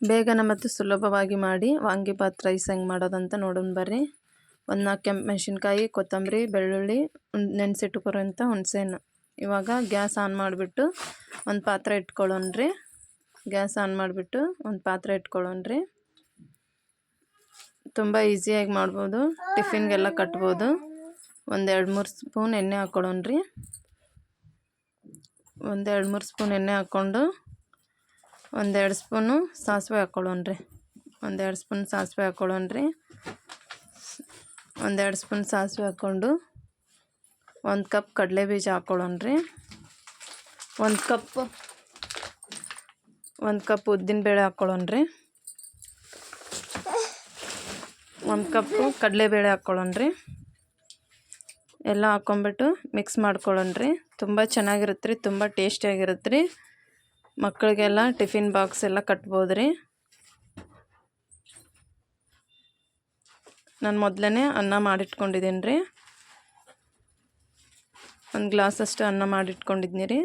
ಬೇಗನೆ ಮತ್ತು ಸುಲಭವಾಗಿ ಮಾಡಿ ವಾಂಗಿಭಾತ್ ರೈಸ್ ಹೆಂಗೆ ಮಾಡೋದಂತ ನೋಡೋಣ ಬರ್ರಿ. ಒಂದು ನಾಲ್ಕು ಕೆಂಪು ಮೆಣಸಿನ್ಕಾಯಿ, ಕೊತ್ತಂಬರಿ, ಬೆಳ್ಳುಳ್ಳಿ ನೆನೆಸಿಟ್ಕೊರೋಂಥ ಹುಣಸೇನು ಇವಾಗ ಗ್ಯಾಸ್ ಆನ್ ಮಾಡಿಬಿಟ್ಟು ಒಂದು ಪಾತ್ರೆ ಇಟ್ಕೊಳ್ಳೋಣ್ರಿ ಗ್ಯಾಸ್ ಆನ್ ಮಾಡಿಬಿಟ್ಟು ಒಂದು ಪಾತ್ರೆ ಇಟ್ಕೊಳ್ಳೋಣ್ರಿ ತುಂಬ ಈಸಿಯಾಗಿ ಮಾಡ್ಬೋದು. ಟಿಫಿನ್ಗೆಲ್ಲ ಕಟ್ಬೋದು. ಒಂದು ಎರಡು ಮೂರು ಸ್ಪೂನ್ ಎಣ್ಣೆ ಹಾಕ್ಕೊಳ್ಳೋಣ್ರಿ ಒಂದು ಎರಡು ಮೂರು ಸ್ಪೂನ್ ಎಣ್ಣೆ ಹಾಕ್ಕೊಂಡು ಒಂದೆರಡು ಸ್ಪೂನು ಸಾಸಿವೆ ಹಾಕ್ಕೊಳ್ಳೋಣ್ರಿ ಒಂದೆರಡು ಸ್ಪೂನ್ ಸಾಸಿವೆ ಹಾಕ್ಕೊಳ್ಳೋಣ್ರಿ ಒಂದೆರಡು ಸ್ಪೂನ್ ಸಾಸಿವೆ ಹಾಕ್ಕೊಂಡು ಒಂದು ಕಪ್ ಕಡಲೆ ಬೀಜ ಹಾಕ್ಕೊಳ್ಳೋಣ್ರಿ ಒಂದು ಕಪ್ ಒಂದು ಕಪ್ ಉದ್ದಿನಬೇಳೆ ಹಾಕ್ಕೊಳ್ಳೋಣ್ರಿ ಒಂದು ಕಪ್ಪು ಕಡಲೆಬೇಳೆ ಹಾಕ್ಕೊಳ್ಳೋಣ್ರಿ ಎಲ್ಲ ಹಾಕ್ಕೊಂಬಿಟ್ಟು ಮಿಕ್ಸ್ ಮಾಡ್ಕೊಳ್ಳೋಣ್ರಿ ತುಂಬ ಚೆನ್ನಾಗಿರುತ್ತೆ ರೀ, ತುಂಬ ಟೇಸ್ಟಿಯಾಗಿರುತ್ತೆ ರೀ. ಮಕ್ಕಳಿಗೆಲ್ಲ ಟಿಫಿನ್ ಬಾಕ್ಸ್ ಎಲ್ಲ ಕಟ್ಬೋದು ರೀ ನಾನು ಮೊದಲೇ ಅನ್ನ ಮಾಡಿಟ್ಕೊಂಡಿದ್ದೀನಿ ರೀ ಒಂದು ಗ್ಲಾಸಷ್ಟು ಅನ್ನ ಮಾಡಿಟ್ಕೊಂಡಿದ್ನಿ ರೀ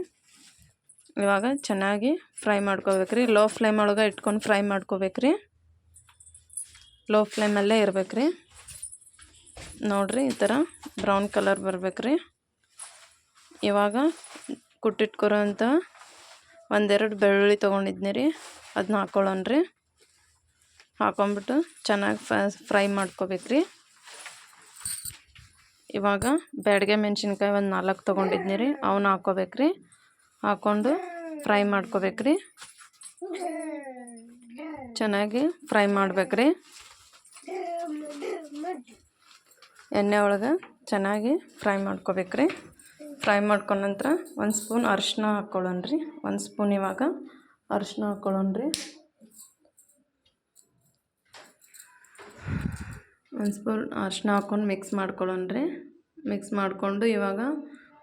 ಇವಾಗ ಚೆನ್ನಾಗಿ ಫ್ರೈ ಮಾಡ್ಕೋಬೇಕು ರೀ ಲೋ ಫ್ಲೇಮ್ ಒಳಗೆ ಇಟ್ಕೊಂಡು ಫ್ರೈ ಮಾಡ್ಕೋಬೇಕು ರೀ ಲೋ ಫ್ಲೇಮಲ್ಲೇ ಇರಬೇಕು ರೀ ನೋಡಿರಿ ಈ ಥರ ಬ್ರೌನ್ ಕಲರ್ ಬರ್ಬೇಕು ರೀ ಇವಾಗ ಕುಟ್ಟಿಟ್ಕೊರೋಂಥ ಒಂದೆರಡು ಬೆಳ್ಳುಳ್ಳಿ ತೊಗೊಂಡಿದ್ನಿ ರೀ. ಅದನ್ನ ಹಾಕ್ಕೊಳ್ಳೋಣ ರೀ. ಹಾಕೊಂಬಿಟ್ಟು ಚೆನ್ನಾಗಿ ಫ್ರೈ ಮಾಡ್ಕೋಬೇಕು ರೀ. ಇವಾಗ ಬ್ಯಾಡಗೆ ಮೆಣಸಿನ್ಕಾಯಿ ಒಂದು ನಾಲ್ಕು ತೊಗೊಂಡಿದ್ನಿ ರೀ. ಅವನ್ನ ಹಾಕ್ಕೋಬೇಕು ರೀ. ಹಾಕ್ಕೊಂಡು ಫ್ರೈ ಮಾಡ್ಕೋಬೇಕು ರೀ. ಚೆನ್ನಾಗಿ ಫ್ರೈ ಮಾಡ್ಬೇಕು ರೀ. ಎಣ್ಣೆ ಒಳಗೆ ಚೆನ್ನಾಗಿ ಫ್ರೈ ಮಾಡ್ಕೋಬೇಕು ರೀ. ಫ್ರೈ ಮಾಡ್ಕೊಂಡ ನಂತರ ಒಂದು ಸ್ಪೂನ್ ಅರಿಶಿನ ಹಾಕ್ಕೊಳ್ಳೋಣ ರೀ. ಒಂದು ಸ್ಪೂನ್ ಇವಾಗ ಅರಿಶಿನ ಹಾಕ್ಕೊಳ್ಳೋಣ ರೀ. ಒಂದು ಸ್ಪೂನ್ ಅರಿಶಿನ ಹಾಕ್ಕೊಂಡು ಮಿಕ್ಸ್ ಮಾಡ್ಕೊಳ್ಳೋಣ ರೀ. ಮಿಕ್ಸ್ ಮಾಡಿಕೊಂಡು ಇವಾಗ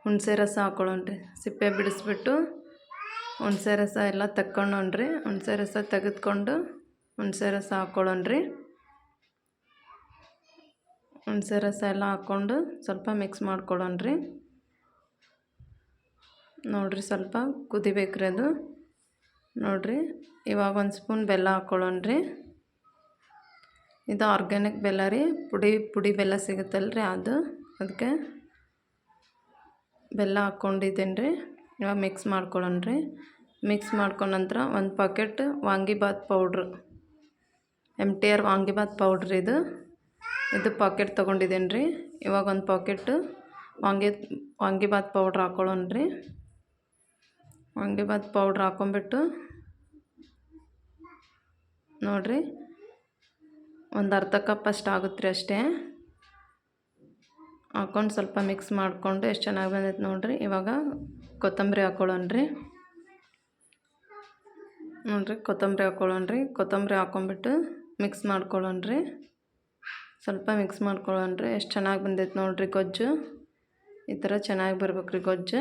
ಹುಣಸೆ ರಸ ಹಾಕ್ಕೊಳ್ಳೋಣ ರೀ. ಸಿಪ್ಪೆ ಬಿಡಿಸ್ಬಿಟ್ಟು ಹುಣಸೆ ರಸ ಎಲ್ಲ ತಕ್ಕೊಂಡೋಣ್ರಿ ಹುಣಸೆ ರಸ ತೆಗೆದುಕೊಂಡು ಹುಣಸೆ ರಸ ಹಾಕ್ಕೊಳ್ಳೋಣ ರೀ. ಹುಣಸೆ ರಸ ಎಲ್ಲ ಹಾಕ್ಕೊಂಡು ಸ್ವಲ್ಪ ಮಿಕ್ಸ್ ಮಾಡ್ಕೊಳ್ಳೋಣ ರೀ. ನೋಡಿರಿ ಸ್ವಲ್ಪ ಕುದಿಬೇಕ್ರಿ ಅದು ನೋಡಿರಿ, ಇವಾಗ ಒಂದು ಸ್ಪೂನ್ ಬೆಲ್ಲ ಹಾಕ್ಕೊಳ್ಳೋಣ ರೀ ಇದು ಆರ್ಗ್ಯಾನಿಕ್ ಬೆಲ್ಲ ರೀ, ಪುಡಿ ಪುಡಿ ಬೆಲ್ಲ ಸಿಗುತ್ತಲ್ಲ ರೀ ಅದು. ಅದಕ್ಕೆ ಬೆಲ್ಲ ಹಾಕ್ಕೊಂಡಿದ್ದೀನಿ ರೀ ಇವಾಗ ಮಿಕ್ಸ್ ಮಾಡ್ಕೊಳ್ಳೋಣ ರೀ ಮಿಕ್ಸ್ ಮಾಡ್ಕೊಂಡ ನಂತರ ಒಂದು packet vangibath powder. M T R vangibath powder ಇದು. ಇದು ಪಾಕೆಟ್ ತೊಗೊಂಡಿದ್ದೀನಿ ರೀ ಇವಾಗ ಒಂದು ಪಾಕೆಟ್ ವಾಂಗಿ ವಾಂಗಿಬಾತ್ ಪೌಡ್ರ್ ಹಾಕ್ಕೊಳ್ಳೋಣ ರೀ ವಾಂಗಿಬಾತ್ ಪೌಡ್ರ್ ಹಾಕೊಂಬಿಟ್ಟು ನೋಡಿರಿ, ಒಂದು ಅರ್ಧ ಕಪ್ ಅಷ್ಟು ಆಗುತ್ತೆ ರೀ ಅಷ್ಟೇ. ಹಾಕ್ಕೊಂಡು ಸ್ವಲ್ಪ ಮಿಕ್ಸ್ ಮಾಡಿಕೊಂಡು ಎಷ್ಟು ಚೆನ್ನಾಗಿ ಬಂದೈತೆ ನೋಡಿರಿ, ಇವಾಗ ಕೊತ್ತಂಬರಿ ಹಾಕ್ಕೊಳ್ಳೋಣ್ರಿ ನೋಡಿರಿ, ಕೊತ್ತಂಬರಿ ಹಾಕ್ಕೊಳ್ಳೋಣ್ರಿ ಕೊತ್ತಂಬರಿ ಹಾಕ್ಕೊಂಬಿಟ್ಟು ಮಿಕ್ಸ್ ಮಾಡ್ಕೊಳ್ಳೋಣ ರೀ ಸ್ವಲ್ಪ ಮಿಕ್ಸ್ ಮಾಡ್ಕೊಳ್ಳೋಣ್ರಿ, ಎಷ್ಟು ಚೆನ್ನಾಗಿ ಬಂದೈತೆ ನೋಡಿರಿ ಗೊಜ್ಜು. ಈ ಥರ ಚೆನ್ನಾಗಿ ಬರ್ಬೇಕು ರೀ ಗೊಜ್ಜು.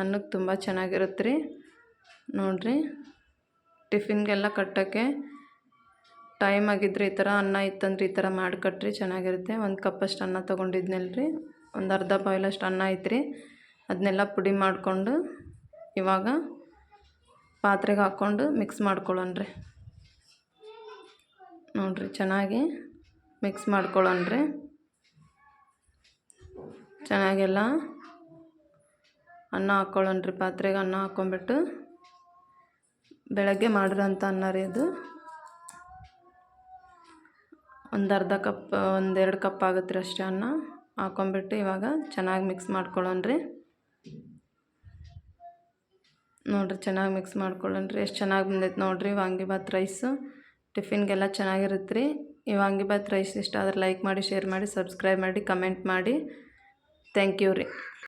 ಅನ್ನಕ್ಕೆ ತುಂಬ ಚೆನ್ನಾಗಿರುತ್ತೆ ರೀ. ನೋಡಿರಿ. ಟಿಫಿನ್ಗೆಲ್ಲ ಕಟ್ಟೋಕ್ಕೆ ಟೈಮ್ ಆಗಿದ್ರೆ ಈ ಥರ ಅನ್ನ ಇತ್ತಂದ್ರೆ ಈ ಥರ ಮಾಡಿ ಕಟ್ಟ್ರಿ ಚೆನ್ನಾಗಿರುತ್ತೆ. ಒಂದು ಕಪ್ಪಷ್ಟು ಅನ್ನ ತೊಗೊಂಡಿದ್ನಲ್ರಿ ಒಂದು ಅರ್ಧ ಬಾಯ್ಲಷ್ಟು ಅನ್ನ ಐತ್ರಿ. ಅದನ್ನೆಲ್ಲ ಪುಡಿ ಮಾಡಿಕೊಂಡು ಇವಾಗ ಪಾತ್ರೆಗೆ ಹಾಕ್ಕೊಂಡು ಮಿಕ್ಸ್ ಮಾಡ್ಕೊಳ್ಳೋಣ್ರಿ ನೋಡಿರಿ, ಚೆನ್ನಾಗಿ ಮಿಕ್ಸ್ ಮಾಡ್ಕೊಳ್ಳೋಣ್ರಿ ಚೆನ್ನಾಗೆಲ್ಲ. ಅನ್ನ ಹಾಕ್ಕೊಳ್ಳೋಣ್ರಿ ಪಾತ್ರೆಗೆ ಅನ್ನ ಹಾಕ್ಕೊಂಬಿಟ್ಟು ಬೆಳಗ್ಗೆ ಮಾಡಿರೋಂಥ ಅನ್ನ ರೀ ಅದು. ಒಂದು ಅರ್ಧ ಕಪ್ ಒಂದೆರಡು ಕಪ್ ಆಗುತ್ತೆ ರೀ ಅಷ್ಟೇ ಅನ್ನ. ಹಾಕ್ಕೊಂಬಿಟ್ಟು ಇವಾಗ ಚೆನ್ನಾಗಿ ಮಿಕ್ಸ್ ಮಾಡ್ಕೊಳ್ಳೋಣ್ರಿ. ನೋಡಿರಿ ಚೆನ್ನಾಗಿ ಮಿಕ್ಸ್ ಮಾಡ್ಕೊಳ್ಳೋಣ್ರಿ. ಎಷ್ಟು ಚೆನ್ನಾಗಿ ಬಂದೈತೆ ನೋಡಿರಿ ವಾಂಗಿಭಾತ್ ರೈಸು ಟಿಫಿನ್ಗೆಲ್ಲ ಚೆನ್ನಾಗಿರುತ್ತೆ ರೀ ಈ ವಾಂಗಿಭಾತ್ ರೈಸ್ ಇಷ್ಟ ಆದರೆ ಲೈಕ್ ಮಾಡಿ ಶೇರ್ ಮಾಡಿ ಸಬ್ಸ್ಕ್ರೈಬ್ ಮಾಡಿ ಕಮೆಂಟ್ ಮಾಡಿ. ಥ್ಯಾಂಕ್ ಯು ರೀ